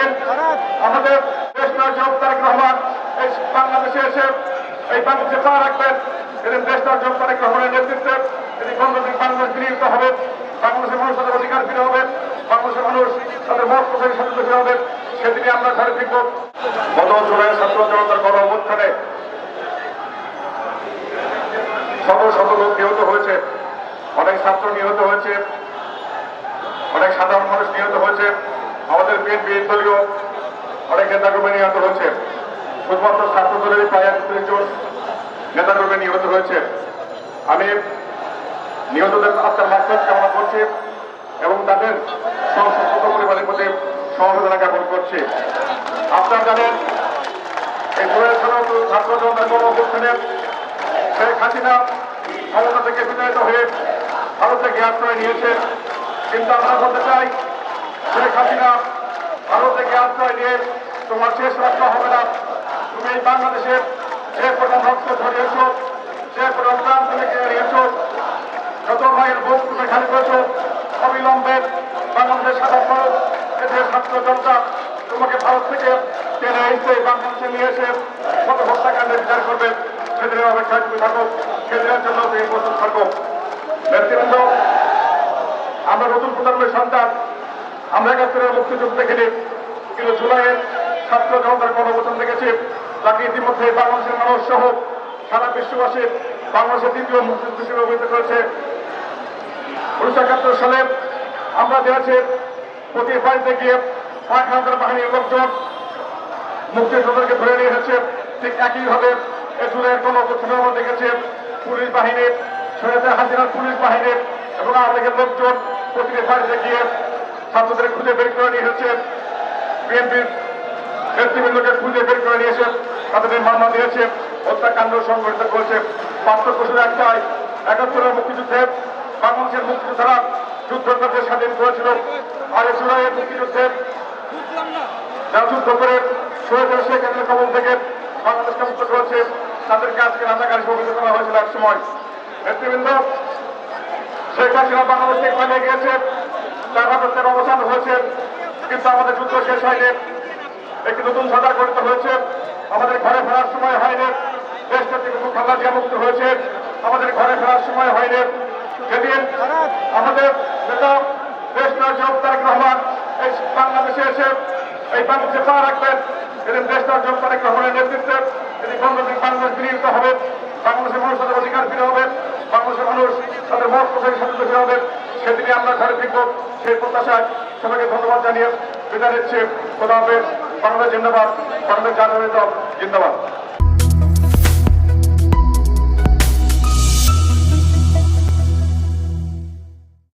যেদিন আমাদের দেশ নায়ক তারেক রহমান এই বাংলাদেশে এসে এই বাংলাদেশে পা রাখবেন। এদিন দেশ নায়ক তারেক রহমানের নেতৃত্বে। এদিন গণতান্ত্রিক বাংলাদেশ বিনিয়োগ হবে, বাংলাদেশের মানুষ তাদের অধিকার ফিরে হবে বাংলাদেশের মানুষ তাদের মত প্রচারের স্বাধীনতা ফিরে হবে। সেদিনে আমরা ঘরে ফিরব। গত জুলাই ছাত্র জনতার গণ অভ্যুত্থানে শত শত লোক নিহত হয়েছে। অনেক ছাত্র নিহত হয়েছে, অনেক সাধারণ মানুষ নিহত হয়েছে। আমাদের বিএনপি দলীয় অনেক নেতাকর্মী নিহত হয়েছে। শুধুমাত্র ছাত্র দলের প্রায় একত্রিশ জন নেতাকর্মী নিহত হয়েছে। আমি নিহতদের আত্মার মাধ্যমে কামনা করছি এবং তাদের সংসদ পরিবারের প্রতি সমবেদনা জ্ঞাপন করছি। আপনারা জানেন, এই জুয়েল ছাত্র জনতার গণ অভ্যুত্থানে শেখ হাসিনা ক্ষমতা থেকে বিতাড়িত হয়ে ভারতে আশ্রয় নিয়েছে। কিন্তু আমরা বলতে চাই শেখ হাসিনা ভারত থেকে আশ্রয় নিয়ে তোমার শেষ রাখতে হবে না। তুমি এই বাংলাদেশে যে প্রধান রক্ত ধরিয়েছ যে প্রধান প্রাণ তুমি কেড়ে নিয়েছ, যত ভাইয়ের বুক তুমি খালি করেছ, অবিলম্বে বাংলাদেশ সাধারণ এদের ছাত্র জনতা তোমাকে ভারত থেকে টেনে এসে বাংলাদেশে নিয়ে এসে কত হত্যাকাণ্ডের বিচার করবে, সেদিনের অপেক্ষায় তুমি থাকো, সেদিনের জন্য তুমি প্রস্তুত থাকো। নেতৃবৃন্দ আমরা নতুন প্রজন্মের সন্তান আমরা একাত্তরের মুক্তিযুদ্ধ দেখিনি কিন্তু জুলাইয়ের ছাত্র জনতার গণবচন দেখেছি। তাকে ইতিমধ্যে বাংলাদেশের মানুষ সহ সারা বিশ্ববাসী বাংলাদেশের দ্বিতীয় মুক্তিযুদ্ধ হিসেবে অভিহিত করেছে। উনিশশো একাত্তর সালে আমরা দেখেছি প্রতি বাড়িতে গিয়ে পাঁচ হাজার বাহিনীর লোকজন মুক্তিযোদ্ধাদেরকে ধরে নিয়ে এসেছে। ঠিক একইভাবে এ জুলাইয়ের গণঅভ্যুত্থানে আমরা দেখেছি পুলিশ বাহিনী সৈয়দের হাজিরার পুলিশ বাহিনী এবং আমাদের লোকজন প্রতিটি বাড়িতে গিয়ে ছাত্রদের খুঁজে বের করে নিয়ে এসেছে। বিএনপির নেতৃবৃন্দকে খুঁজে বের করে নিয়ে এসে তাদের মামলা দিয়েছে, হত্যাকাণ্ড সংঘটিত করেছে। পার্থক্য শুধু একটাই, একাত্তরের মুক্তিযুদ্ধে বাংলাদেশের মুক্তিযোদ্ধারা যুদ্ধ করতে স্বাধীন করেছিল। আর এ জুলাইয়ের মুক্তিযুদ্ধে যারা যুদ্ধ করে শহীদ শেখ হাসিনা কবল থেকে বাংলাদেশকে মুক্ত করেছে, তাদেরকে আজকে রাজাকারী অভিযোগ করা হয়েছিল এক সময় নেতৃবৃন্দ, শেখ হাসিনা বাংলাদেশ থেকে পালিয়ে গিয়েছে। তার অবসান হয়েছে, কিন্তু আমাদের যুদ্ধ শেষ হয়নি। একটি নতুন সরকার গঠিত হয়েছে। আমাদের ঘরে ফেরার সময় হয়নি। দেশটা থেকে খুব খাবার মুক্ত হয়েছে। আমাদের ঘরে ফেরার সময় হয়নি। যেদিন আমাদের নেতা দেশ নায়ক তারেক রহমান, এই বাংলাদেশে এসে এই বাংলাদেশে পা রাখবেন। এদিন দেশ নায়ক তারেক রহমানের নেতৃত্বে এদিন গণতান্ত্রিক বাংলাদেশ বিনিয়োগ হবে। বাংলাদেশের মানুষ তাদের অধিকার ফিরে হবে। বাংলাদেশের মানুষ তাদের মত প্রচারের ফিরে হবে। সেদিনে আমরা ঘরে ফিরব। সেই প্রত্যাশায় সবাইকে ধন্যবাদ জানিয়ে বিদায় নিচ্ছি। খোদা হাফেজ। বাংলাদেশ জিন্দাবাদ। বাংলাদেশ জাতীয় জিন্দাবাদ।